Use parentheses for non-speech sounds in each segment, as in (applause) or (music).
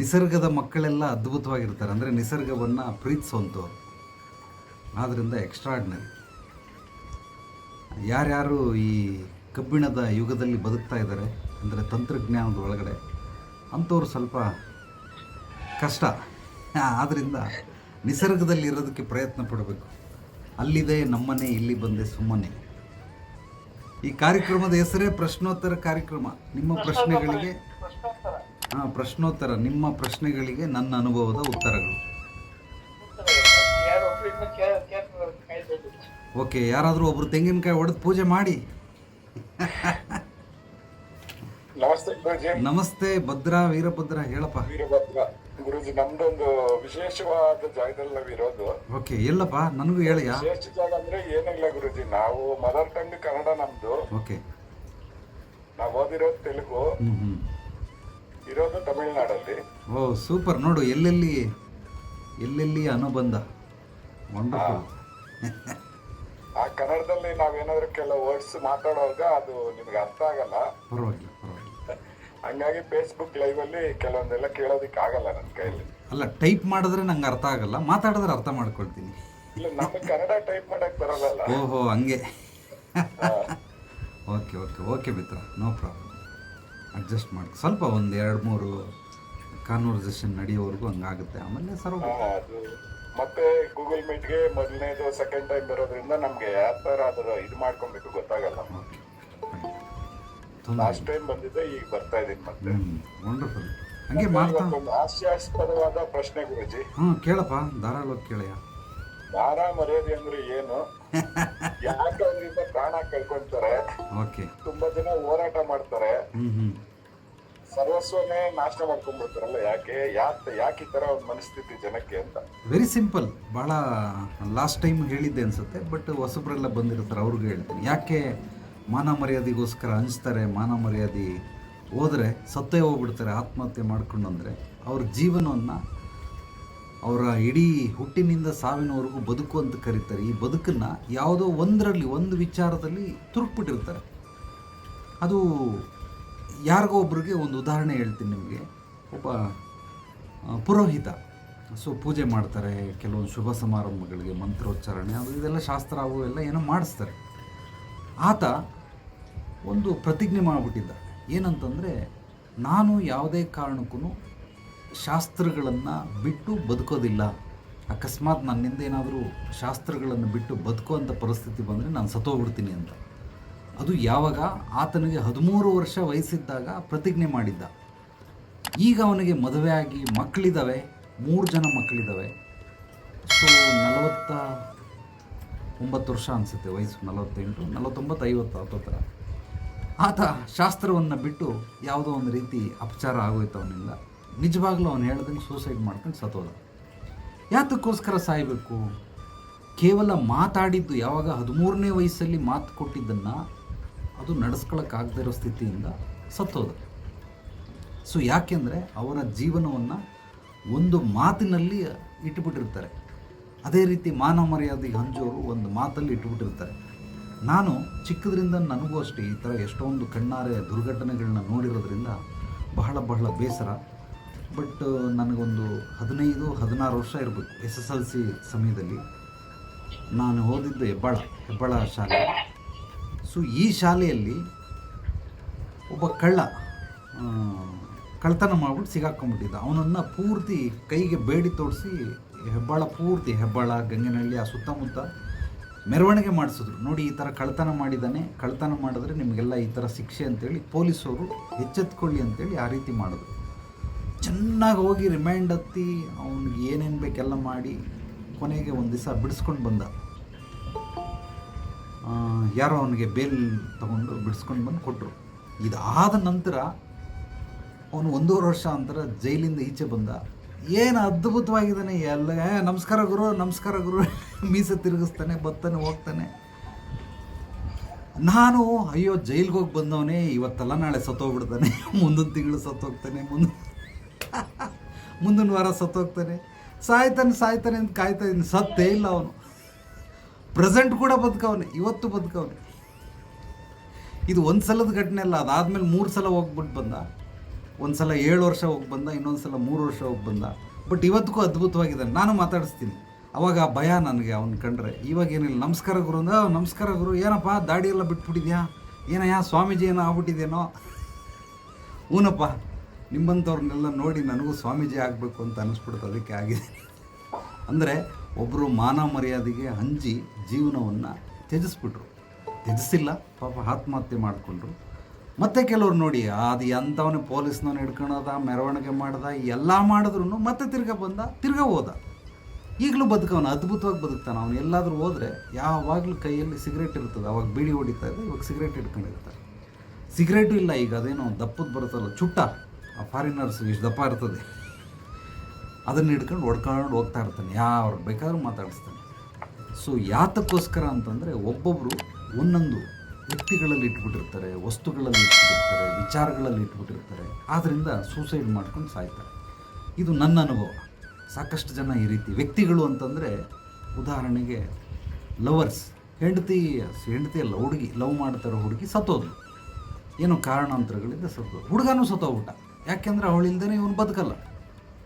ನಿಸರ್ಗದ ಮಕ್ಕಳೆಲ್ಲ ಅದ್ಭುತವಾಗಿರ್ತಾರೆ. ಅಂದರೆ ನಿಸರ್ಗವನ್ನು ಪ್ರೀತಿಸುವಂಥವ್ರು ಆದ್ದರಿಂದ ಎಕ್ಸ್ಟ್ರಾಡ್ನರಿ ಯಾರ್ಯಾರು ಈ ಕಬ್ಬಿಣದ ಯುಗದಲ್ಲಿ ಬದುಕ್ತಾ ಇದ್ದಾರೆ ಅಂದರೆ ತಂತ್ರಜ್ಞಾನದ ಒಳಗಡೆ ಅಂಥವ್ರು ಸ್ವಲ್ಪ ಕಷ್ಟ. ಆದ್ದರಿಂದ ನಿಸರ್ಗದಲ್ಲಿ ಇರೋದಕ್ಕೆ ಪ್ರಯತ್ನ ಪಡಬೇಕು. ಅಲ್ಲಿದೆ ನಮ್ಮನೆ ಇಲ್ಲಿ ಬಂದೆ ಸುಮ್ಮನೆ. ಈ ಕಾರ್ಯಕ್ರಮದ ಹೆಸರೇ ಪ್ರಶ್ನೋತ್ತರ ಕಾರ್ಯಕ್ರಮ. ನಿಮ್ಮ ಪ್ರಶ್ನೆಗಳಿಗೆ ಪ್ರಶ್ನೋತ್ತರ ಹಾಂ ಪ್ರಶ್ನೋತ್ತರ ನಿಮ್ಮ ಪ್ರಶ್ನೆಗಳಿಗೆ ನನ್ನ ಅನುಭವದ ಉತ್ತರಗಳು. ಓಕೆ ಯಾರಾದರೂ ಒಬ್ರು ತೆಂಗಿನಕಾಯಿ ಹೊಡೆದು ಪೂಜೆ ಮಾಡಿ? ನಮಸ್ತೆ ಭದ್ರ ವೀರಭದ್ರ ಹೇಳಪ್ಪ. ವೀರಭದ್ರ. ಗುರುಜಿ ನಮ್ದೊಂದು ವಿಶೇಷವಾದ ಜಾಗದಲ್ಲಿ ನಾವ್ ಇರೋದು ಓಕೆ ಎಲ್ಲಪ್ಪ ನನಗೂ ಹೇಳಿ ವಿಶೇಷ ಜಾಗ ಅಂದ್ರೆ ಏನಿಲ್ಲ ಗುರುಜಿ ನಾವು ಮದರ್ ಟಂಗ್ ಕನ್ನಡ ನಮ್ದು. ಓಕೆ. ನಾವು ಓದಿರೋದು ತೆಲುಗು. ಇರೋದು ತಮಿಳ್ನಾಡಲ್ಲಿ. ಓ ಸೂಪರ್. ನೋಡು ಎಲ್ಲೆಲ್ಲಿ ಎಲ್ಲೆಲ್ಲಿ ಅನುಬಂಧ? ವಂಡರ್ಫುಲ್ ಆ ಕನ್ನಡದಲ್ಲಿ ನಾವೇನಾದ್ರೂ ಕೆಲವು ವರ್ಡ್ಸ್ ಮಾತಾಡುವಾಗ ಅದು ನಿಮ್ಗೆ ಅರ್ಥ ಆಗಲ್ಲ. ಪರವಾಗಿಲ್ಲ ಪರವಾಗಿಲ್ಲ. ಹಂಗಾಗಿ ಫೇಸ್ಬುಕ್ ಲೈವ್ ಅಲ್ಲಿ ಕೆಲವೊಂದೆಲ್ಲ ಕೇಳೋದಿಕ್ ಆಗಲ್ಲ ನನ್ನ ಕೈಯಲ್ಲಿ. ಅಲ್ಲ ಟೈಪ್ ಮಾಡಿದ್ರೆ ನಂಗೆ ಅರ್ಥ ಆಗಲ್ಲ. ಮಾತಾಡಿದ್ರೆ ಅರ್ಥ ಮಾಡ್ಕೊಳ್ತೀನಿ. ಇಲ್ಲ ನಮಗೆ ಕನ್ನಡ ಟೈಪ್ ಮಾಡಕ್ ಬರಲ್ಲ ಓಹೋ ಹಂಗೆ. ಓಕೆ ಓಕೆ ಓಕೆ ಮಿತ್ರ. ನೋ ಪ್ರಾಬ್ಲಮ್ ಅಡ್ಜಸ್ಟ್ ಮಾಡಿ ಸ್ವಲ್ಪ ಒಂದು ಎರಡು ಮೂರು ಕಾನ್ವರ್ಸೇಷನ್ ನಡೆಯೋವರೆಗೂ ಹಂಗಾಗುತ್ತೆ. ಆಮೇಲೆ ಸರ್ ಮತ್ತೆ ಗೂಗಲ್ ಮೀಟ್ಗೆ ಮೊದಲನೇದು ಸೆಕೆಂಡ್ ಟೈಮ್ ಬರೋದ್ರಿಂದ ನಮಗೆ ಯಾವ ಥರ ಅದರ ಇದು ಮಾಡ್ಕೊಬೇಕು ಗೊತ್ತಾಗಲ್ಲ. ಲಾಸ್ಟ್ ಟೈಮ್ ಬಂದಿದ್ದೆ ಈಗ ಬರ್ತಾ ಇದೀನಿ ಮತ್ತೆ. ವಂಡರ್ಫುಲ್ ಹಂಗೆ ಮಾಡ್ತಾ ಒಂದು ಹಾಸ್ಯಾಸ್ಪದವಾದ ಪ್ರಶ್ನೆ ಗುರುಜಿ. ಹ್ಞೂ ಕೇಳಪ್ಪ ಧಾರಾಳವಾಗಿ ಕೇಳಯ್ಯ. ದಾರ ಮರ್ಯಾದೆ ಅಂದ್ರೆ ಏನು? (laughs) ಯಾಕೆ ಅದರಿಂದ ಪ್ರಾಣ ಕಳ್ಕೊಂತಾರೆ? ಓಕೆ. ತುಂಬಾ ಜನ ಹೋರಾಟ ಮಾಡ್ತಾರೆ. ಸರ್ವಸ್ವನೇ ನಾಶ ಮಾಡ್ಕೊಂಡ್ಬಿಡ್ತಾರಲ್ಲ ಯಾಕೆ? ಯಾಕೆ ಯಾಕೆ ಈ ತರ ಒಂದು ಮನಸ್ಥಿತಿ ಜನಕ್ಕೆ ಅಂತ? ವೆರಿ ಸಿಂಪಲ್ ಭಾಳ ಲಾಸ್ಟ್ ಟೈಮ್ ಹೇಳಿದ್ದೆ ಅನ್ಸುತ್ತೆ ಬಟ್ ಹೊಸಬ್ರೆಲ್ಲ ಬಂದಿರ್ತಾರೆ ಅವ್ರಿಗೂ ಹೇಳ್ತೀನಿ. ಯಾಕೆ ಮಾನ ಮರ್ಯಾದೆಗೋಸ್ಕರ ಹಂಚ್ತಾರೆ ಮಾನ ಮರ್ಯಾದೆ ಹೋದರೆ ಸತ್ತೇ ಹೋಗ್ಬಿಡ್ತಾರೆ ಆತ್ಮಹತ್ಯೆ ಮಾಡ್ಕೊಂಡು ಅಂದರೆ ಅವ್ರ ಜೀವನವನ್ನು ಅವರ ಇಡೀ ಹುಟ್ಟಿನಿಂದ ಸಾವಿನವರೆಗೂ ಬದುಕು ಅಂತ ಕರೀತಾರೆ. ಈ ಬದುಕನ್ನು ಯಾವುದೋ ಒಂದರಲ್ಲಿ ಒಂದು ವಿಚಾರದಲ್ಲಿ ತುರುಕ್ಬಿಟ್ಟಿರ್ತಾರೆ. ಅದು ಯಾರಿಗೋ ಒಬ್ರಿಗೆ ಒಂದು ಉದಾಹರಣೆ ಹೇಳ್ತೀನಿ ನಿಮಗೆ. ಒಬ್ಬ ಪುರೋಹಿತ. ಸೊ, ಪೂಜೆ ಮಾಡ್ತಾರೆ, ಕೆಲವೊಂದು ಶುಭ ಸಮಾರಂಭಗಳಿಗೆ ಮಂತ್ರೋಚ್ಚಾರಣೆ, ಅದು ಇದೆಲ್ಲ ಶಾಸ್ತ್ರ, ಅವು ಎಲ್ಲ ಏನೋ ಮಾಡಿಸ್ತಾರೆ. ಆತ ಒಂದು ಪ್ರತಿಜ್ಞೆ ಮಾಡಿಬಿಟ್ಟಿದ್ದ. ಏನಂತಂದರೆ, ನಾನು ಯಾವುದೇ ಕಾರಣಕ್ಕೂ ಶಾಸ್ತ್ರಗಳನ್ನು ಬಿಟ್ಟು ಬದುಕೋದಿಲ್ಲ. ಅಕಸ್ಮಾತ್ ನನ್ನಿಂದ ಏನಾದರೂ ಶಾಸ್ತ್ರಗಳನ್ನು ಬಿಟ್ಟು ಬದುಕುವಂಥ ಪರಿಸ್ಥಿತಿ ಬಂದರೆ ನಾನು ಸತ್ತೋಗ್ಬಿಡ್ತೀನಿ ಅಂತ. ಅದು ಯಾವಾಗ ಆತನಿಗೆ ಹದಿಮೂರು ವರ್ಷ ವಯಸ್ಸಿದ್ದಾಗ ಪ್ರತಿಜ್ಞೆ ಮಾಡಿದ್ದ. ಈಗ ಅವನಿಗೆ ಮದುವೆ ಆಗಿ ಮಕ್ಕಳಿದ್ದಾವೆ ಮೂರು ಜನ ಮಕ್ಕಳಿದ್ದಾವೆ ಸೊ, ನಲವತ್ತ ಒಂಬತ್ತು ವರ್ಷ ಅನಿಸುತ್ತೆ ವಯಸ್ಸು, ನಲವತ್ತೆಂಟು ನಲವತ್ತೊಂಬತ್ತು ಐವತ್ತು ಹತ್ತೊತ್ತರ ಆತ ಶಾಸ್ತ್ರವನ್ನು ಬಿಟ್ಟು ಯಾವುದೋ ಒಂದು ರೀತಿ ಅಪಚಾರ ಆಗೋಯ್ತು ಅವನಿಂದ. ನಿಜವಾಗ್ಲೂ ಅವನು ಹೇಳ್ದಂಗೆ ಸೂಸೈಡ್ ಮಾಡ್ಕೊಂಡು ಸತ್ತೋದ. ಯಾತಕ್ಕೋಸ್ಕರ ಸಾಯಬೇಕು? ಕೇವಲ ಮಾತಾಡಿದ್ದು ಯಾವಾಗ ಹದಿಮೂರನೇ ವಯಸ್ಸಲ್ಲಿ ಮಾತು ಕೊಟ್ಟಿದ್ದನ್ನು ಅದು ನಡೆಸ್ಕೊಳಕ್ಕಾಗದೇ ಇರೋ ಸ್ಥಿತಿಯಿಂದ ಸತ್ತೋದ. ಸೊ ಯಾಕೆಂದರೆ ಅವರ ಜೀವನವನ್ನು ಒಂದು ಮಾತಿನಲ್ಲಿ ಇಟ್ಟುಬಿಟ್ಟಿರ್ತಾರೆ ಅದೇ ರೀತಿ ಮಾನವ ಮರ್ಯಾದೆಗೆ ಹಂಚೋರು ಒಂದು ಮಾತಲ್ಲಿ ಇಟ್ಟುಬಿಟ್ಟಿರ್ತಾರೆ ನಾನು ಚಿಕ್ಕದ್ರಿಂದ ನನಗೂ ಅಷ್ಟೇ ಈ ಥರ ಎಷ್ಟೊಂದು ಕಣ್ಣಾರೆ ದುರ್ಘಟನೆಗಳನ್ನ ನೋಡಿರೋದ್ರಿಂದ ಬಹಳ ಬಹಳ ಬೇಸರ ಬಟ್ ನನಗೊಂದು ಹದಿನೈದು, ಹದಿನಾರು ವರ್ಷ ಇರಬೇಕು ಎಸ್ ಎಸ್ ಎಲ್ ಸಿ ಸಮಯದಲ್ಲಿ. ನಾನು ಓದಿದ್ದು ಹೆಬ್ಬಾಳ ಹೆಬ್ಬಾಳ ಶಾಲೆ. ಸೊ ಈ ಶಾಲೆಯಲ್ಲಿ ಒಬ್ಬ ಕಳ್ಳ ಕಳ್ತನ ಮಾಡ್ಬಿಟ್ಟು ಸಿಗಾಕೊಂಡ್ಬಿಟ್ಟಿದ್ದ. ಅವನನ್ನು ಪೂರ್ತಿ ಕೈಗೆ ಬೇಡಿ ತೋಡಿಸಿ ಹೆಬ್ಬಾಳ ಪೂರ್ತಿ, ಹೆಬ್ಬಾಳ, ಗಂಗನಹಳ್ಳಿ, ಆ ಸುತ್ತಮುತ್ತ ಮೆರವಣಿಗೆ ಮಾಡಿಸಿದ್ರು. ನೋಡಿ, ಈ ಥರ ಕಳ್ತನ ಮಾಡಿದ್ದಾನೆ. ಕಳ್ತನ ಮಾಡಿದ್ರೆ ನಿಮಗೆಲ್ಲ ಈ ಥರ ಶಿಕ್ಷೆ ಅಂತೇಳಿ ಪೊಲೀಸವರು ಎಚ್ಚೆತ್ಕೊಳ್ಳಿ ಅಂತೇಳಿ ಆ ರೀತಿ ಮಾಡಿದ್ರು. ಚೆನ್ನಾಗಿ ಹೋಗಿ ರಿಮೈಂಡ್ ಹತ್ತಿ, ಅವ್ನಿಗೆ ಏನೇನು ಬೇಕೆಲ್ಲ ಮಾಡಿ ಕೊನೆಗೆ ಒಂದು ದಿವಸ ಬಿಡಿಸ್ಕೊಂಡು ಬಂದ. ಯಾರೋ ಅವನಿಗೆ ಬೇಲ್ ತಗೊಂಡು ಬಿಡಿಸ್ಕೊಂಡು ಬಂದು ಕೊಟ್ಟರು ಇದಾದ ನಂತರ ಅವನು ಒಂದೂವರೆ ವರ್ಷ ನಂತರ ಜೈಲಿಂದ ಈಚೆ ಬಂದ. ಏನು ಅದ್ಭುತವಾಗಿದ್ದಾನೆ, ಎಲ್ಲ ನಮಸ್ಕಾರ ಗುರು ನಮಸ್ಕಾರ ಗುರು. ಮೀಸೆ ತಿರುಗಿಸ್ತಾನೆ ಬರ್ತಾನೆ ಹೋಗ್ತಾನೆ. ನಾನು, ಅಯ್ಯೋ, ಜೈಲ್ಗೆ ಹೋಗಿ ಬಂದವನೇ, ಇವತ್ತಲ್ಲ ನಾಳೆ ಸತ್ತೋಗ್ಬಿಡ್ತಾನೆ, ಮುಂದಿನ ತಿಂಗಳು ಸತ್ತೋಗ್ತಾನೆ, ಮುಂದೆ ಮುಂದಿನ ವಾರ ಸತ್ತೋಗ್ತಾನೆ. ಸಾಯ್ತಾನೆ ಸಾಯ್ತಾನೆ ಅಂತ ಕಾಯ್ತಾ ಇದ್ದೀನಿ. ಸತ್ತೇ ಇಲ್ಲ ಅವನು. ಪ್ರೆಸೆಂಟ್ ಕೂಡ ಬದುಕವನೆ, ಇವತ್ತು ಬದುಕವನೆ. ಇದು ಒಂದು ಸಲದ ಘಟನೆ ಅಲ್ಲ, ಅದಾದಮೇಲೆ ಮೂರು ಸಲ ಹೋಗ್ಬಿಟ್ಟು ಬಂದ. ಒಂದು ಸಲ ಏಳು ವರ್ಷ ಹೋಗಿ ಬಂದ, ಇನ್ನೊಂದು ಸಲ ಮೂರು ವರ್ಷ ಹೋಗಿ ಬಂದ. ಬಟ್ ಇವತ್ತಿಗೂ ಅದ್ಭುತವಾಗಿದ್ದಾನೆ ನಾನು ಮಾತಾಡಿಸ್ತೀನಿ. ಅವಾಗ ಆ ಭಯ ನನಗೆ, ಅವ್ನು ಕಂಡ್ರೆ. ಇವಾಗ ಏನಿಲ್ಲ, ನಮಸ್ಕಾರ ಗುರು ಅಂದ್ರೆ ನಮಸ್ಕಾರ ಗುರು, ಏನಪ್ಪ, ದಾಡಿಯೆಲ್ಲ ಬಿಟ್ಬಿಟ್ಟಿದ್ಯಾ? ಏನಯ್ಯ, ಸ್ವಾಮೀಜಿ ಏನೋ ಆಗ್ಬಿಟ್ಟಿದೇನೋ? ಹೂನಪ್ಪ ನಿಮ್ಮಂಥವ್ರನ್ನೆಲ್ಲ ನೋಡಿ ನನಗೂ ಸ್ವಾಮೀಜಿ ಆಗಬೇಕು ಅಂತ ಅನಿಸ್ಬಿಡ್ತು ಅದಕ್ಕೆ ಆಗಿದೆ. ಅಂದರೆ ಒಬ್ಬರು ಮಾನ ಮರ್ಯಾದೆಗೆ ಹಂಚಿ ಜೀವನವನ್ನು ತ್ಯಜಿಸ್ಬಿಟ್ರು. ತ್ಯಜಿಸಿಲ್ಲ, ಪಾಪ ಆತ್ಮಹತ್ಯೆ ಮಾಡಿಕೊಂಡ್ರು. ಮತ್ತೆ ಕೆಲವ್ರು ನೋಡಿ ಅದು ಎಂಥವನೇ ಪೊಲೀಸ್ನವನ್ನ ಹಿಡ್ಕೊಳೋದ, ಮೆರವಣಿಗೆ ಮಾಡ್ದ, ಎಲ್ಲ ಮಾಡಿದ್ರು ಮತ್ತೆ ತಿರ್ಗಾ ಬಂದ, ತಿರ್ಗಾ ಹೋದ. ಈಗಲೂ ಬದುಕವನು ಅದ್ಭುತವಾಗಿ ಬದುಕ್ತಾನೆ. ಅವನು ಎಲ್ಲಾದರೂ ಹೋದರೆ ಯಾವಾಗಲೂ ಕೈಯಲ್ಲಿ ಸಿಗರೇಟ್ ಇರ್ತದೆ. ಅವಾಗ ಬೀಡಿ ಹೊಡಿತಾ ಇದ್ದ ಇವಾಗ ಸಿಗರೇಟ್ ಹಿಡ್ಕೊಂಡಿರ್ತಾರೆ. ಸಿಗರೇಟು ಇಲ್ಲ, ಈಗ ಅದೇನೋ ದಪ್ಪದ ಬರುತ್ತಲ್ಲ, ಚುಟ್ಟ. ಆ ಫಾರಿನರ್ಸ್ ಇಷ್ಟು ದಪ್ಪ ಇರ್ತದೆ ಅದನ್ನು ಹಿಡ್ಕೊಂಡು ಹೊಡ್ಕೊಂಡು ಹೋಗ್ತಾ ಇರ್ತಾನೆ ಯಾರು ಬೇಕಾದ್ರೂ ಮಾತಾಡಿಸ್ತಾನೆ. ಸೊ ಯಾತಕ್ಕೋಸ್ಕರ ಅಂತಂದರೆ ಒಬ್ಬೊಬ್ಬರು ಒಂದೊಂದು ವ್ಯಕ್ತಿಗಳಲ್ಲಿ ಇಟ್ಬಿಟ್ಟಿರ್ತಾರೆ, ವಸ್ತುಗಳಲ್ಲಿ ಇಟ್ಬಿಟ್ಟಿರ್ತಾರೆ, ವಿಚಾರಗಳಲ್ಲಿ ಇಟ್ಬಿಟ್ಟಿರ್ತಾರೆ. ಆದ್ದರಿಂದ ಸೂಸೈಡ್ ಮಾಡ್ಕೊಂಡು ಸಾಯ್ತಾರೆ. ಇದು ನನ್ನ ಅನುಭವ. ಸಾಕಷ್ಟು ಜನ ಈ ರೀತಿ ವ್ಯಕ್ತಿಗಳು ಅಂತಂದರೆ ಉದಾಹರಣೆಗೆ ಲವರ್ಸ್ ಹೆಂಡತಿ ಹೆಂಡತಿ ಅಲ್ಲ ಹುಡುಗಿ ಲವ್ ಮಾಡ್ತಾರೋ ಹುಡುಗಿ ಸತ್ತೋದ್ಲು. ಏನೋ ಕಾರಣಾಂತರಗಳಿಂದ ಸತ್ತೋದು ಹುಡುಗನೂ ಸತ್ತೋಗ್ಬಿಟ್ಟ. ಯಾಕೆಂದ್ರೆ ಅವಳಿಲ್ದೇ ಇವನು ಬದುಕಲ್ಲ.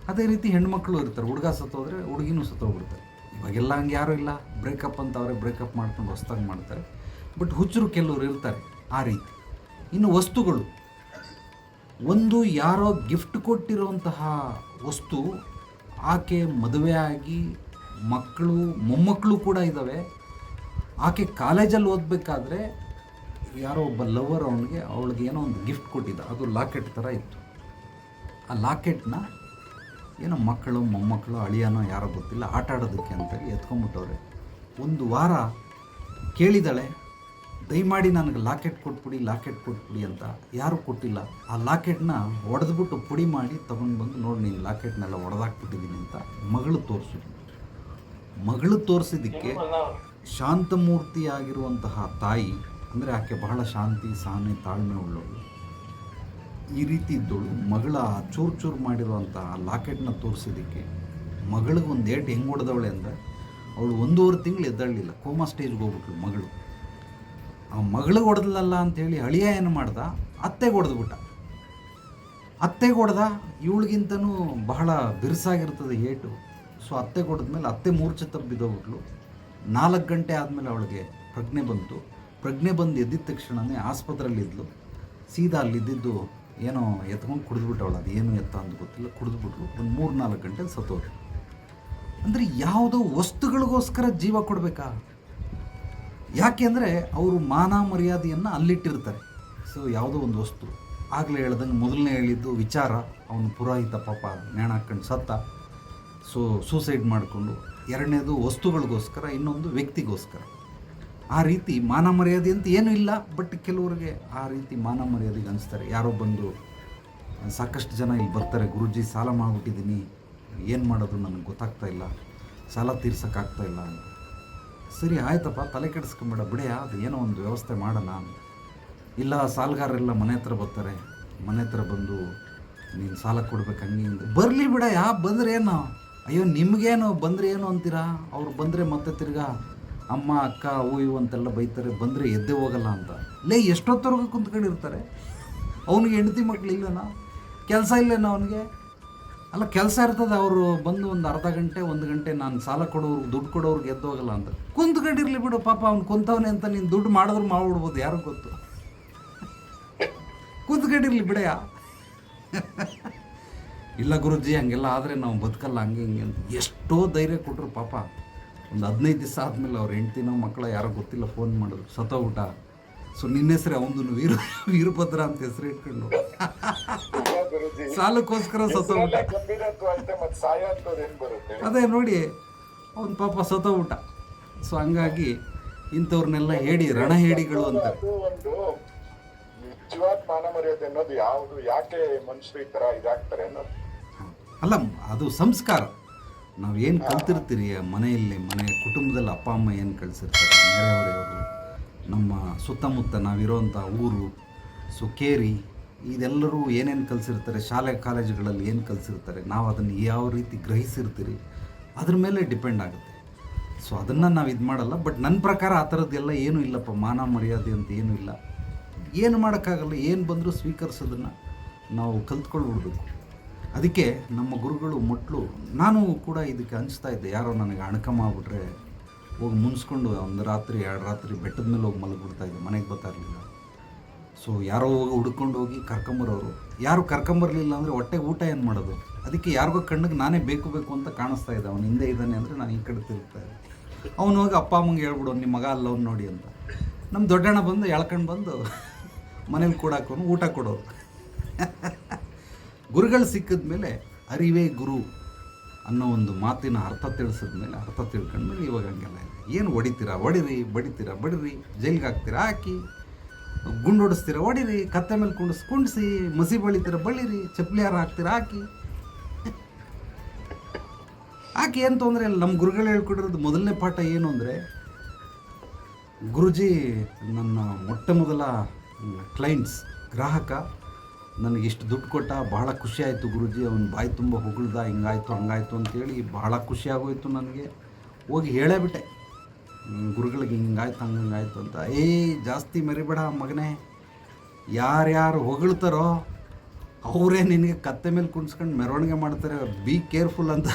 ಅದೇ ರೀತಿ ಹೆಣ್ಮಕ್ಳು ಇರ್ತಾರೆ. ಹುಡುಗ ಸತ್ತೋದ್ರೆ ಹುಡುಗಿನೂ ಸತ್ತೋಗ್ಬಿಡ್ತಾರೆ. ಇವಾಗೆಲ್ಲ ಹಂಗೆ ಯಾರೂ ಇಲ್ಲ. ಬ್ರೇಕಪ್ ಅಂತ ಅವರೇ ಬ್ರೇಕಪ್ ಮಾಡ್ಕೊಂಡು ಹೊಸ್ದಾಗಿ ಮಾಡ್ತಾರೆ. ಬಟ್ ಹುಚ್ಚರು ಕೆಲವರು ಇರ್ತಾರೆ ಆ ರೀತಿ. ಇನ್ನು ವಸ್ತುಗಳು. ಒಂದು ಯಾರೋ ಗಿಫ್ಟ್ ಕೊಟ್ಟಿರುವಂತಹ ವಸ್ತು ಆಕೆ ಮದುವೆ ಆಗಿ ಮಕ್ಕಳು, ಮೊಮ್ಮಕ್ಕಳು ಕೂಡ ಇದ್ದಾವೆ ಆಕೆ ಕಾಲೇಜಲ್ಲಿ ಓದಬೇಕಾದ್ರೆ ಯಾರೋ ಒಬ್ಬ ಲವರ್ ಅವನಿಗೆ ಅವಳಿಗೆ ಏನೋ ಒಂದು ಗಿಫ್ಟ್ ಕೊಟ್ಟಿದ್ದ. ಅದು ಲಾಕೆಟ್ ಥರ ಇತ್ತು. ಆ ಲಾಕೆಟ್ನ ಏನೋ ಮಕ್ಕಳು, ಮೊಮ್ಮಕ್ಕಳು, ಅಳಿಯನೋ ಯಾರೋ ಗೊತ್ತಿಲ್ಲ, ಆಟ ಆಡೋದಕ್ಕೆ ಅಂತೇಳಿ ಎತ್ಕೊಂಬಿಟ್ಟವ್ರೆ. ಒಂದು ವಾರ ಕೇಳಿದಾಳೆ, ದಯಮಾಡಿ ನನಗೆ ಲಾಕೆಟ್ ಕೊಟ್ಬಿಡಿ ಲಾಕೆಟ್ ಕೊಟ್ಬಿಡಿ ಅಂತ. ಯಾರೂ ಕೊಟ್ಟಿಲ್ಲ. ಆ ಲಾಕೆಟ್ನ ಒಡೆದ್ಬಿಟ್ಟು ಪುಡಿ ಮಾಡಿ ತೊಗೊಂಡು ಬಂದು, ನೋಡಿ, ನೀನು ಲಾಕೆಟ್ನೆಲ್ಲ ಒಡೆದಾಕ್ಬಿಟ್ಟಿದ್ದೀನಿ ಅಂತ ಮಗಳು ತೋರಿಸಿದ್ರು ಮಗಳು ತೋರಿಸಿದ್ದಕ್ಕೆ ಶಾಂತಮೂರ್ತಿಯಾಗಿರುವಂತಹ ತಾಯಿ, ಅಂದರೆ ಆಕೆ ಬಹಳ ಶಾಂತಿ, ಸಹನೆ, ತಾಳ್ಮೆ ಉಳ್ಳವಳು. ಈ ರೀತಿ ಇದ್ದವಳು ಮಗಳ ಚೂರು ಚೂರು ಮಾಡಿರುವಂಥ ಲಾಕೆಟ್ನ ತೋರಿಸಿದ್ದಕ್ಕೆ ಮಗಳಿಗೆ ಒಂದು ಏಟ್ ಹೆಂಗೆ ಹೊಡೆದವಳೆ ಅಂದರೆ ಅವಳು ಒಂದೂವರೆ ತಿಂಗಳು ಎದ್ದಳಲಿಲ್ಲ, ಕೋಮಾ ಸ್ಟೇಜ್ಗೆ ಹೋಗ್ಬಿಟ್ಲು ಮಗಳು. ಆ ಮಗಳಿಗೆ ಹೊಡೆದಲ್ಲ ಅಂಥೇಳಿ ಅಳಿಯ ಏನು ಮಾಡ್ದ ಅತ್ತೆಗೆ ಹೊಡೆದ್ಬಿಟ್ಟ. ಅತ್ತೆಗೆ ಹೊಡೆದ, ಇವಳಿಗಿಂತನೂ ಬಹಳ ಬಿರುಸಾಗಿರ್ತದೆ ಏಟು. ಸೊ ಅತ್ತೆ ಹೊಡೆದ ಮೇಲೆ ಅತ್ತೆ ಮೂರ್ಛೆ ತಪ್ಪಿ ಬಿದ್ದೋಗ್ಬಿಟ್ಲು. ನಾಲ್ಕು ಗಂಟೆ ಆದಮೇಲೆ ಅವಳಿಗೆ ಪ್ರಜ್ಞೆ ಬಂತು. ಪ್ರಜ್ಞೆ ಬಂದು ಎದ್ದಿದ ತಕ್ಷಣವೇ ಆಸ್ಪತ್ರೆಯಲ್ಲಿದ್ದಳು ಸೀದಾ ಅಲ್ಲಿದ್ದಿದ್ದು ಏನೋ ಎತ್ಕೊಂಡು ಕುಡಿದ್ಬಿಟ್ಟವಳು, ಅದು ಏನು ಎತ್ತ ಅಂತ ಗೊತ್ತಿಲ್ಲ, ಕುಡಿದ್ಬಿಟ್ರು. ಒಂದು ಮೂರು ನಾಲ್ಕು ಗಂಟೆ ಸತ್ತೋದ್ರು. ಅಂದರೆ ಯಾವುದೋ ವಸ್ತುಗಳಿಗೋಸ್ಕರ ಜೀವ ಕೊಡಬೇಕಾ? ಯಾಕೆಂದರೆ ಅವರು ಮಾನ ಮರ್ಯಾದೆಯನ್ನು ಅಲ್ಲಿಟ್ಟಿರ್ತಾರೆ. ಸೊ, ಯಾವುದೋ ಒಂದು ವಸ್ತು. ಆಗಲೇ ಹೇಳ್ದಂಗೆ ಮೊದಲನೇ ಹೇಳಿದ್ದು ವಿಚಾರ, ಅವನು ಪುರೋಹಿತ ಪಾಪ ನೇಣ ಹಾಕ್ಕೊಂಡು ಸತ್ತ. ಸೊ ಸೂಸೈಡ್ ಮಾಡಿಕೊಂಡು. ಎರಡನೇದು ವಸ್ತುಗಳಿಗೋಸ್ಕರ, ಇನ್ನೊಂದು ವ್ಯಕ್ತಿಗೋಸ್ಕರ. ಆ ರೀತಿ ಮಾನ ಮರ್ಯಾದೆ ಅಂತ ಏನೂ ಇಲ್ಲ ಬಟ್ ಕೆಲವರಿಗೆ ಆ ರೀತಿ ಮಾನ ಮರ್ಯಾದೆಗೆ ಅನಿಸ್ತಾರೆ. ಯಾರೋ ಬಂದು, ಸಾಕಷ್ಟು ಜನ ಇಲ್ಲಿ ಬರ್ತಾರೆ, ಗುರುಜಿ ಸಾಲ ಮಾಡಿಬಿಟ್ಟಿದ್ದೀನಿ, ಏನು ಮಾಡೋದು ನನಗೆ ಗೊತ್ತಾಗ್ತಾ ಇಲ್ಲ, ಸಾಲ ತೀರ್ಸೋಕ್ಕಾಗ್ತಾ ಇಲ್ಲ ಅಂತ. ಸರಿ, ಆಯ್ತಪ್ಪ, ತಲೆ ಕೆಡಿಸ್ಕೊಂಬೇಡ ಬಿಡೆಯ ಅದು ಏನೋ ಒಂದು ವ್ಯವಸ್ಥೆ ಮಾಡೋಣ ಇಲ್ಲ ಸಾಲಗಾರರೆಲ್ಲ ಮನೆ ಹತ್ರ ಬರ್ತಾರೆ, ಮನೆ ಹತ್ರ ಬಂದು ನೀನು ಸಾಲ ಕೊಡ್ಬೇಕು ಹಿಂಗೆ ಬರಲಿ ಬಿಡ ಯಾ ಬಂದ್ರೆ ಏನು? ಅಯ್ಯೋ, ನಿಮಗೇನು, ಬಂದರೆ ಏನು ಅಂತೀರಾ? ಅವ್ರು ಬಂದರೆ ಮತ್ತೆ ತಿರ್ಗಾ ಅಮ್ಮ, ಅಕ್ಕ ಅವು ಇವು ಅಂತೆಲ್ಲ ಬೈತಾರೆ, ಬಂದರೆ ಎದ್ದೇ ಹೋಗಲ್ಲ ಅಂತ. ಲೇ, ಎಷ್ಟೊತ್ತವರೆಗೂ ಕುಂತ್ಕೊಂಡಿರ್ತಾರೆ? ಅವನಿಗೆ ಹೆಂಡತಿ ಮಕ್ಳು ಇಲ್ಲನ ಕೆಲಸ ಇಲ್ಲೇನೋ ಅವನಿಗೆ? ಅಲ್ಲ, ಕೆಲಸ ಇರ್ತದೆ, ಅವರು ಬಂದು ಒಂದು ಅರ್ಧ ಗಂಟೆ, ಒಂದು ಗಂಟೆ ನಾನು ಸಾಲ ಕೊಡೋರು ದುಡ್ಡು ಕೊಡೋರ್ಗೆ ಎದ್ದು ಹೋಗಲ್ಲ ಅಂತ. ಕುಂತ್ಕೊಂಡಿರಲಿ ಬಿಡು, ಪಾಪ ಅವ್ನು ಕುಂತವನೆ ಅಂತ ನೀನು ದುಡ್ಡು ಮಾಡಿದ್ರು ಮಾಡ್ಬಿಡ್ಬೋದು ಯಾರು ಗೊತ್ತು? ಕುಂತ್ಕೊಂಡಿರ್ಲಿ ಬಿಡೆಯ ಇಲ್ಲ ಗುರುಜಿ, ಹಂಗೆಲ್ಲ ಆದರೆ ನಾವು ಬದುಕಲ್ಲ, ಹಂಗೆ ಹಿಂಗೆ ಎಷ್ಟೋ ಧೈರ್ಯ ಕೊಟ್ಟರು ಪಾಪ. ಒಂದು ಹದಿನೈದು ದಿವಸ ಆದಮೇಲೆ ಅವ್ರ ಹೆಂಡ್ತಿನೋ ಮಕ್ಕಳ ಯಾರೋ ಗೊತ್ತಿಲ್ಲ ಫೋನ್ ಮಾಡಿದ್ರು. ಸತ್ತೋಗ್ಬಿಟ್ಟ ಸೊ ನಿನ್ನ ಹೆಸರೇ ಅವನು ವೀರ ವೀರಭದ್ರ ಅಂತ ಹೆಸರು ಇಟ್ಕೊಂಡು. ಸಾಲಕ್ಕೋಸ್ಕರ ಬರುತ್ತೆ? ಅದೇ ನೋಡಿ ಅವನ ಪಾಪ ಊಟ. ಸೊ ಹಂಗಾಗಿ ಇಂಥವ್ರನ್ನೆಲ್ಲ ಹೇಳಿ ರಣ ಹೇಡಿಗಳು ಅಂತ ಒಂದು ನಿಜವಾದ ಮಾನ ಮರ್ಯಾದೆ ಅನ್ನೋದು ಯಾವುದು ಯಾಕೆ ಮನುಷ್ಯರು ಈ ತರ ಇದಾಗ್ತಾರೆ ಅನ್ನೋದು. ಅಲ್ಲ ಅದು ಸಂಸ್ಕಾರ. ನಾವು ಏನು ಕಲ್ತಿರ್ತೀರಿ ಮನೆಯಲ್ಲಿ, ಮನೆ ಕುಟುಂಬದಲ್ಲಿ ಅಪ್ಪ, ಅಮ್ಮ ಏನು ಕಳಿಸಿರ್ತಾರೆ ನೆರೆಹೊರೆಯವರು ನಮ್ಮ ಸುತ್ತಮುತ್ತ ನಾವಿರೋವಂಥ ಊರು ಸೊ ಕೇರಿ ಇದೆಲ್ಲರೂ ಏನೇನು ಕಲಿಸಿರ್ತಾರೆ? ಶಾಲೆ, ಕಾಲೇಜುಗಳಲ್ಲಿ ಏನು ಕಲಿಸಿರ್ತಾರೆ? ನಾವು ಅದನ್ನು ಯಾವ ರೀತಿ ಗ್ರಹಿಸಿರ್ತೀರಿ? ಅದ್ರ ಮೇಲೆ ಡಿಪೆಂಡ್ ಆಗುತ್ತೆ. ಸೊ, ಅದನ್ನು ನಾವು ಇದು ಮಾಡಲ್ಲ, ಬಟ್ ನನ್ನ ಪ್ರಕಾರ ಆ ಥರದ್ದೆಲ್ಲ ಏನೂ ಇಲ್ಲಪ್ಪ. ಮಾನ ಮರ್ಯಾದೆ ಅಂತ ಏನೂ ಇಲ್ಲ. ಏನು ಮಾಡೋಕ್ಕಾಗಲ್ಲ, ಏನು ಬಂದರೂ ಸ್ವೀಕರಿಸೋದನ್ನು ನಾವು ಕಲ್ತ್ಕೊಳ್ಬಿಡ್ಬೇಕು. ಅದಕ್ಕೆ ನಮ್ಮ ಗುರುಗಳು ಮೊಟ್ಟಲು ನಾನು ಕೂಡ ಇದಕ್ಕೆ ಹಂಚ್ತಾ ಇದ್ದೆ. ಯಾರೋ ನನಗೆ ಅಣಕಮ್ಮ ಆಗ್ಬಿಟ್ರೆ ಹೋಗಿ ಮುನ್ಸ್ಕೊಂಡು ಒಂದು ರಾತ್ರಿ, ಎರಡು ರಾತ್ರಿ ಬೆಟ್ಟದ ಮೇಲೆ ಹೋಗಿ ಮಲಗಿಬಿಡ್ತಾ ಇದ್ದೆ. ಮನೆಗೆ ಇರಲಿಲ್ಲ. ಸೊ ಯಾರೋ ಹೋಗಿ ಹುಡ್ಕೊಂಡು ಹೋಗಿ ಕರ್ಕೊಂಬರೋರು. ಯಾರು ಕರ್ಕೊಂಬರ್ಲಿಲ್ಲ ಅಂದರೆ ಹೊಟ್ಟೆಗೆ ಊಟ ಏನು ಮಾಡೋದು? ಅದಕ್ಕೆ ಯಾರಿಗೋ ಕಣ್ಣಿಗೆ ನಾನೇ ಬೇಕು ಬೇಕು ಅಂತ ಕಾಣಿಸ್ತಾ ಇದ್ದೆ. ಅವನು ಹಿಂದೆ ಇದ್ದಾನೆ ಅಂದರೆ ನಾನು ಈ ಕಡೆ ತಿರುಗ್ತಾ ಇದ್ದೆ. ಅವನು ಹೋಗಿ ಅಪ್ಪ ಅಮ್ಮಂಗೆ ಹೇಳ್ಬಿಡು ನಿಮ್ಮ ಮಗ ಅಲ್ಲ, ಅವ್ನು ನೋಡಿ ಅಂತ. ನಮ್ಮ ದೊಡ್ಡಣ್ಣ ಬಂದು ಎಳ್ಕೊಂಡು ಬಂದು ಮನೇಲಿ ಕೊಡಾಕೋನು ಊಟ ಕೊಡೋರು. ಗುರುಗಳು ಸಿಕ್ಕಿದ ಮೇಲೆ ಅರಿವೇ ಗುರು ಅನ್ನೋ ಒಂದು ಮಾತಿನ ಅರ್ಥ ತಿಳಿಸಿದ ಮೇಲೆ ಅರ್ಥ ತಿಳ್ಕೊಂಡ್ಮೇಲೆ ಇವಾಗ ಹಂಗೆಲ್ಲ ಇದೆ. ಏನು ಹೊಡಿತೀರಾ? ಹೊಡಿರಿ, ಬಡಿತೀರಾ? ಬಡಿರಿ, ಜೈಲಿಗೆ ಹಾಕ್ತೀರಾ? ಹಾಕಿ ಗುಂಡು ಹೊಡಿಸ್ತೀರಾ? ಹೊಡಿರಿ, ಕತ್ತೆ ಮೇಲೆ ಕುಂಡಿಸ್ ಕುಂಡಿಸಿ, ಮಸಿ ಬಳಿತೀರ? ಬಳಿರಿ ಚಪ್ಪಲಿ ಹಾರ ಹಾಕ್ತೀರಾ? ಹಾಕಿ. ಹಾಕಿ, ಏನು ತೊಂದರೆ ಇಲ್ಲ. ನಮ್ಮ ಗುರುಗಳು ಹೇಳ್ಕೊಟ್ಟಿರೋದು ಮೊದಲನೇ ಪಾಠ ಏನು ಅಂದರೆ, ಗುರುಜಿ ನನ್ನ ಮೊಟ್ಟ ಮೊದಲ ಕ್ಲೈಂಟ್ಸ್ ಗ್ರಾಹಕ ನನಗೆ ಇಷ್ಟು ದುಡ್ಡು ಕೊಟ್ಟ ಬಹಳ ಖುಷಿ ಆಯಿತು ಗುರುಜಿ. ಅವನ ಬಾಯಿ ತುಂಬ ಹೊಗಳ್ದ, ಹಿಂಗಾಯ್ತು, ಹಂಗಾಯ್ತು ಅಂತೇಳಿ ಬಹಳ ಖುಷಿ ನನಗೆ. ಹೋಗಿ ಹೇಳೇ ಬಿಟ್ಟೆ. ಗುರುಗಳಿಗೆ ಹಿಂಗಾಯ್ತು, ಹಂಗಾಯ್ತು ಅಂತ. ಏಯ್ ಜಾಸ್ತಿ ಮರಿಬೇಡ ಮಗನೇ. ಯಾರ್ಯಾರು ಹೊಗಳ್ತಾರೋ ಅವರೇ ನಿನಗೆ ಕತ್ತೆ ಮೇಲೆ ಕುಣಿಸ್ಕೊಂಡು ಮೆರವಣಿಗೆ ಮಾಡ್ತಾರೆ. ಬಿ ಕೇರ್ಫುಲ್ ಅಂತ.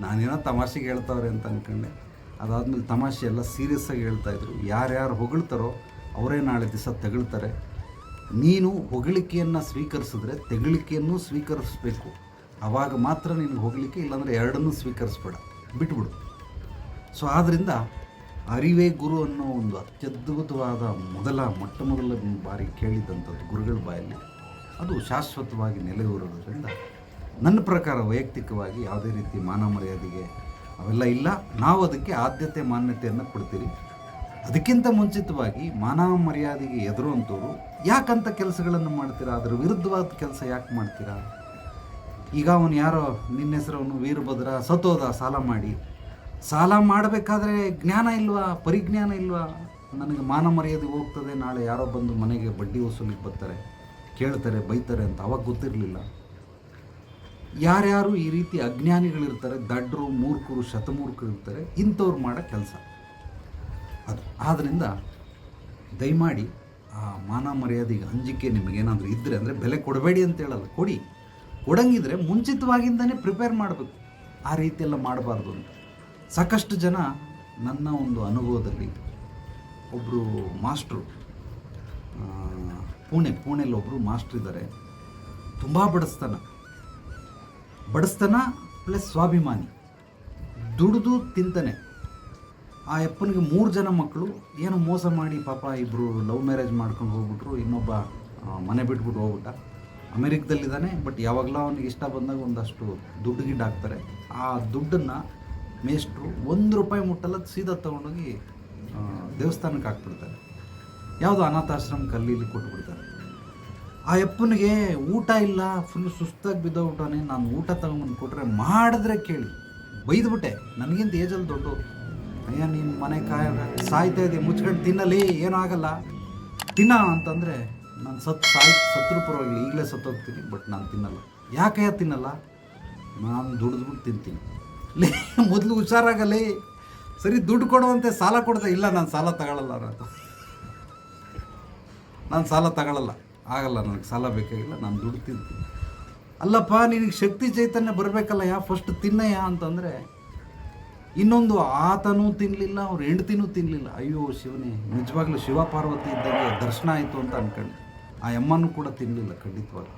ನಾನೇನೋ ತಮಾಷೆಗೆ ಹೇಳ್ತಾವ್ರೆ ಅಂತ ಅಂದ್ಕೊಂಡೆ ಅದಾದಮೇಲೆ ತಮಾಷೆ ಎಲ್ಲ ಸೀರಿಯಸ್ಸಾಗಿ ಹೇಳ್ತಾಯಿದ್ರು ಯಾರ್ಯಾರು ಹೊಗಳ್ತಾರೋ ಅವರೇ ನಾಳೆ ದಿವಸ ತೆಗಳ್ತಾರೆ. ನೀನು ಹೊಗಳಿಕೆಯನ್ನು ಸ್ವೀಕರಿಸಿದ್ರೆ ತೆಗಳಿಕೆಯನ್ನು ಸ್ವೀಕರಿಸಬೇಕು. ಆವಾಗ ಮಾತ್ರ ನಿನಗೆ ಹೊಗಳಿಕೆ, ಇಲ್ಲಾಂದರೆ ಎರಡನ್ನೂ ಸ್ವೀಕರಿಸ್ಬೇಡ. ಬಿಟ್ಬಿಡು. ಸೊ ಆದ್ದರಿಂದ ಅರಿವೇ ಗುರು ಅನ್ನೋ ಒಂದು ಅತ್ಯದ್ಭುತವಾದ ಮೊದಲ, ಮೊಟ್ಟ ಮೊದಲ ಬಾರಿ ಕೇಳಿದಂಥದ್ದು ಗುರುಗಳ ಬಾಯಲ್ಲಿ, ಅದು ಶಾಶ್ವತವಾಗಿ ನೆಲೆಯೂರೋದ್ರಿಂದ ನನ್ನ ಪ್ರಕಾರ ವೈಯಕ್ತಿಕವಾಗಿ ಯಾವುದೇ ರೀತಿ ಮಾನ ಮರ್ಯಾದೆಗೆ ಅವೆಲ್ಲ ಇಲ್ಲ. ನಾವು ಅದಕ್ಕೆ ಆದ್ಯತೆ, ಮಾನ್ಯತೆಯನ್ನು ಕೊಡ್ತೀರಿ. ಅದಕ್ಕಿಂತ ಮುಂಚಿತವಾಗಿ ಮಾನವ ಮರ್ಯಾದೆಗೆ ಎದುರುವಂಥವ್ರು ಯಾಕಂತ ಕೆಲಸಗಳನ್ನು ಮಾಡ್ತೀರಾ? ಅದರ ವಿರುದ್ಧವಾದ ಕೆಲಸ ಯಾಕೆ ಮಾಡ್ತೀರಾ? ಈಗ ಅವನು ಯಾರೋ, ನಿನ್ನ ಹೆಸರವನು ವೀರಭದ್ರ ಸತೋದ ಸಾಲ ಮಾಡಿ. ಸಾಲ ಮಾಡಬೇಕಾದ್ರೆ ಜ್ಞಾನ ಇಲ್ವಾ? ಪರಿಜ್ಞಾನ ಇಲ್ವಾ? ನನಗೆ ಮಾನ ಮರ್ಯಾದೆ ಹೋಗ್ತದೆ, ನಾಳೆ ಯಾರೋ ಬಂದು ಮನೆಗೆ ಬಡ್ಡಿ ವಸೂಲಿಗೆ ಬರ್ತಾರೆ, ಕೇಳ್ತಾರೆ, ಬೈತಾರೆ ಅಂತ ಅವಾಗ ಗೊತ್ತಿರಲಿಲ್ಲ. ಯಾರ್ಯಾರು ಈ ರೀತಿ ಅಜ್ಞಾನಿಗಳಿರ್ತಾರೆ, ದಡ್ರು, ಮೂರ್ಖರು, ಶತಮೂರ್ಖರು ಇರ್ತಾರೆ, ಇಂಥವ್ರು ಮಾಡೋ ಕೆಲಸ. ಅದು. ಆದ್ದರಿಂದ ದಯಮಾಡಿ ಆ ಮಾನ ಮರ್ಯಾದೆಗೆ ಅಂಜಿಕೆ ನಿಮಗೇನಾದರೂ ಇದ್ದರೆ ಅಂದರೆ ಬೆಲೆ ಕೊಡಬೇಡಿ ಅಂತ ಹೇಳಲ್ಲ, ಕೊಡಿ. ಕೊಡಂಗಿದ್ರೆ ಮುಂಚಿತವಾಗಿಂದನೇ ಪ್ರಿಪೇರ್ ಮಾಡಬೇಕು. ಆ ರೀತಿ ಎಲ್ಲ ಮಾಡಬಾರ್ದು ಅಂತ. ಸಾಕಷ್ಟು ಜನ ನನ್ನ ಒಂದು ಅನುಭವದಲ್ಲಿ ಒಬ್ಬರು ಮಾಸ್ಟ್ರು ಪುಣೆ, ಪುಣೆಯಲ್ಲಿ ಒಬ್ಬರು ಮಾಸ್ಟ್ರ್ ಇದ್ದಾರೆ. ತುಂಬ ಬಡಿಸ್ತಾನ. ಬಡಿಸ್ತಾನ ಪ್ಲಸ್ ಸ್ವಾಭಿಮಾನಿ. ದುಡಿದು ತಿಂತಾನೆ. ಆ ಅಪ್ಪನಿಗೆ ಮೂರು ಜನ ಮಕ್ಕಳು ಏನೋ ಮೋಸ ಮಾಡಿ ಪಾಪ ಇಬ್ಬರು ಲವ್ ಮ್ಯಾರೇಜ್ ಮಾಡ್ಕೊಂಡು ಹೋಗ್ಬಿಟ್ರು, ಇನ್ನೊಬ್ಬ ಮನೆ ಬಿಟ್ಬಿಟ್ಟು ಹೋಗ್ಬಿಟ್ಟ. ಅಮೆರಿಕದಲ್ಲಿದ್ದಾನೆ ಬಟ್ ಯಾವಾಗಲೂ ಅವನಿಗೆ ಇಷ್ಟ ಬಂದಾಗ ಒಂದಷ್ಟು ದುಡ್ಡು ಗಿಡ್ಡು ಹಾಕ್ತಾರೆ. ಆ ದುಡ್ಡನ್ನು ಮೇಷ್ಟ್ರು ಒಂದು ರೂಪಾಯಿ ಮುಟ್ಟಲ್ಲ ಸೀದಾ ತೊಗೊಂಡೋಗಿ ದೇವಸ್ಥಾನಕ್ಕೆ ಹಾಕ್ಬಿಡ್ತಾರೆ. ಯಾವುದೋ ಅನಾಥಾಶ್ರಮ ಕಲ್ಲೀಲಿ ಕೊಟ್ಬಿಡ್ತಾರೆ. ಆ ಅಪ್ಪನಿಗೆ ಊಟ ಇಲ್ಲ ಫುಲ್ ಸುಸ್ತಾಗಿ ಬಿದ್ದೋಗ್ಬಿಟ್ಟಾನೆ. ನಾನು ಊಟ ತಗೊಂಡ್ಬಂದು ಕೊಟ್ಟರೆ ಮಾಡಿದ್ರೆ ಕೇಳಿ. ಬೈದ್ಬಿಟ್ಟೆ. ನನಗಿಂತ ಏಜಲ್ಲಿ ದೊಡ್ಡವರು. ಅಯ್ಯ, ನೀನು ಮನೆ ಕಾಯ ಸಾಯ್ತಾ ಇದೆ ಮುಚ್ಕೊಂಡು ತಿನ್ನಲಿ, ಏನೂ ಆಗಲ್ಲ. ತಿನ್ನ ಅಂತಂದರೆ ನಾನು ಸತ್ ಸಾಯ್, ಸತ್ರು ಪರವಾಗಿಲ್ಲ, ಈಗಲೇ ಸತ್ತೋಗ್ತೀನಿ, ಬಟ್ ನಾನು ತಿನ್ನಲ್ಲ. ಯಾಕೆ ತಿನ್ನಲ್ಲ? ನಾನು ದುಡಿದ್ಬಿಟ್ಟು ತಿಂತೀನಿ. ಲೇ, ಮೊದಲು ಹುಷಾರಾಗಲಿ. ಸರಿ, ದುಡ್ಡು ಕೊಡುವಂತೆ ಸಾಲ ಕೊಡ್ದೆ. ಇಲ್ಲ, ನಾನು ಸಾಲ ತಗೊಳ್ಳಲ್ಲ ಅನ್ನೋದು ನಾನು ಸಾಲ ತಗೊಳ್ಳಲ್ಲ ಆಗಲ್ಲ, ನನಗೆ ಸಾಲ ಬೇಕಾಗಿಲ್ಲ ನಾನು ದುಡ್ಡು ತಿಂತೀನಿ. ಅಲ್ಲಪ್ಪ, ನಿನಗೆ ಶಕ್ತಿ ಚೈತನ್ಯ ಬರಬೇಕಲ್ಲ ಯಾ ಫಸ್ಟ್ ತಿನ್ನಯ್ಯ ಅಂತಂದರೆ ಇನ್ನೊಂದು ಆತನೂ ತಿನ್ನಲಿಲ್ಲ ಅವ್ರ ಹೆಂಡತಿನೂ ತಿನ್ನಲಿಲ್ಲ ಅಯ್ಯೋ ಶಿವನೇ, ನಿಜವಾಗ್ಲೂ ಶಿವ ಪಾರ್ವತಿ ಇದ್ದಂಗೆ ದರ್ಶನ ಆಯಿತು ಅಂತ ಅನ್ಕೊಂಡೆ. ಆ ಅಮ್ಮನೂ ಕೂಡ ತಿನ್ನಲಿಲ್ಲ ಖಂಡಿತವಾಗಿ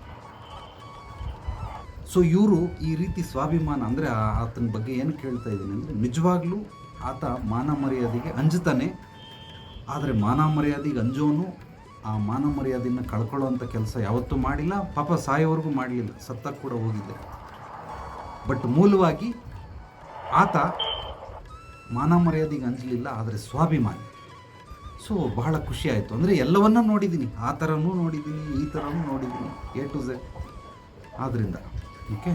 ಸೊ ಇವರು ಈ ರೀತಿ ಸ್ವಾಭಿಮಾನ ಅಂದರೆ ಆತನ ಬಗ್ಗೆ ಏನು ಕೇಳ್ತಾ ಇದ್ದೀನಿ ಅಂದರೆ, ನಿಜವಾಗ್ಲೂ ಆತ ಮಾನ ಮರ್ಯಾದೆಗೆ ಅಂಜುತ್ತಾನೆ. ಆದರೆ ಮಾನ ಮರ್ಯಾದೆಗೆ ಅಂಜೋನು ಆ ಮಾನ ಮರ್ಯಾದೆಯನ್ನು ಕಳ್ಕೊಳ್ಳೋವಂಥ ಕೆಲಸ ಯಾವತ್ತೂ ಮಾಡಿಲ್ಲ, ಪಾಪ ಸಾಯೋವರೆಗೂ ಮಾಡಲಿಲ್ಲ ಸತ್ತ ಕೂಡ ಹೋಗಿದ್ದೆ. ಬಟ್ ಮೂಲವಾಗಿ ಆತ ಮಾನ ಮರ್ಯಾದೆಗೆ ಅಂಜಲಿಲ್ಲ, ಆದರೆ ಸ್ವಾಭಿಮಾನಿ. ಸೊ ಬಹಳ ಖುಷಿ ಆಯಿತು. ಅಂದರೆ ಎಲ್ಲವನ್ನ ನೋಡಿದ್ದೀನಿ. ಆ ಥರನೂ ನೋಡಿದ್ದೀನಿ, ಈ ಥರನೂ ನೋಡಿದ್ದೀನಿ ಎ ಟು ಝೆಡ್ ಆದ್ದರಿಂದ ಓಕೆ